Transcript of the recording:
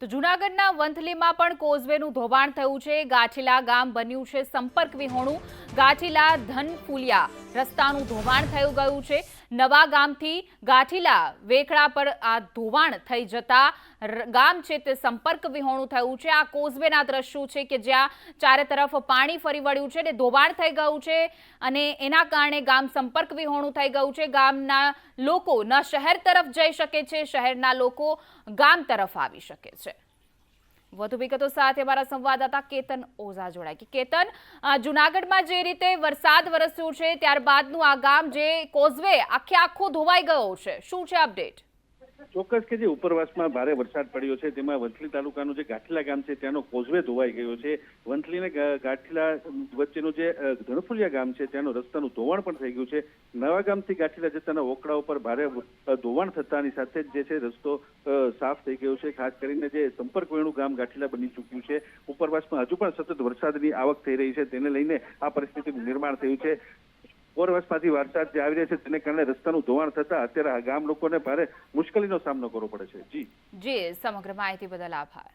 તો જૂનાગઢના વંથલીમાં પણ કોઝવેનું ધોવાણ થયું છે. ગાછીલા ગામ બન્યું છે સંપર્ક વિહોણું. ગાછીલા ધનફુલિયા રસ્તાનું ધોવાણ થયું ગયું છે. નવા ગામથી ગાઠીલા વેખડા પર આ ધોવાણ થઈ જતા ગામ છે તે સંપર્ક વિહોણું થયું છે. આ કોઝવેના દ્રશ્યો છે કે જ્યાં ચારે તરફ પાણી ફરી વળ્યું છે ને ધોવાણ થઈ ગયું છે અને એના કારણે ગામ સંપર્ક વિહોણું થઈ ગયું છે. ગામના લોકો ન શહેર તરફ જઈ શકે છે, શહેરના લોકો ગામ તરફ આવી શકે છે. વધુ વિગતો સાથે અમારા સંવાદદાતા કેતન ઓઝા જોડાય કે કેતન જુનાગઢમાં જે રીતે વરસાદ વરસ્યો છે, ત્યારબાદનું આ ગામ જે કોઝવે આખે આખો ધોવાઈ ગયો છે. શું છે અપડેટ? ચોક્કસ કે જે ઉપરવાસમાં ભારે વરસાદ પડ્યો છે, તેમાં વંથલી તાલુકાનું જે ગાંઠીલા ગામ છે, ત્યાંનો કોઝવે ધોવાઈ ગયો છે. વંથલી ને ગાંઠીલા વચ્ચેનું જે ધણફુલિયા ગામ છે, ત્યાંનું રસ્તાનું ધોવાણ પણ થઈ ગયું છે. નવા ગામથી ગાંઠીલા જતાના ઓકડા ઉપર ભારે ધોવાણ થતાની સાથે જ જે છે રસ્તો સાફ થઈ ગયો છે. ખાસ કરીને જે સંપર્ક વેણું ગામ ગાંઠીલા બની ચૂક્યું છે. ઉપરવાસમાં હજુ પણ સતત વરસાદની આવક થઈ રહી છે. તેને લઈને આ પરિસ્થિતિનું નિર્માણ થયું છે. ઉપરવાસમાંથી વરસાદ જે આવી રહ્યો છે, તેને કારણે રસ્તાનું ધોવાણ થતા અત્યારે ગામ લોકોને ભારે મુશ્કેલીનો સામનો કરવો પડે છે. જી. જી, સમગ્ર માહિતી બદલ આભાર.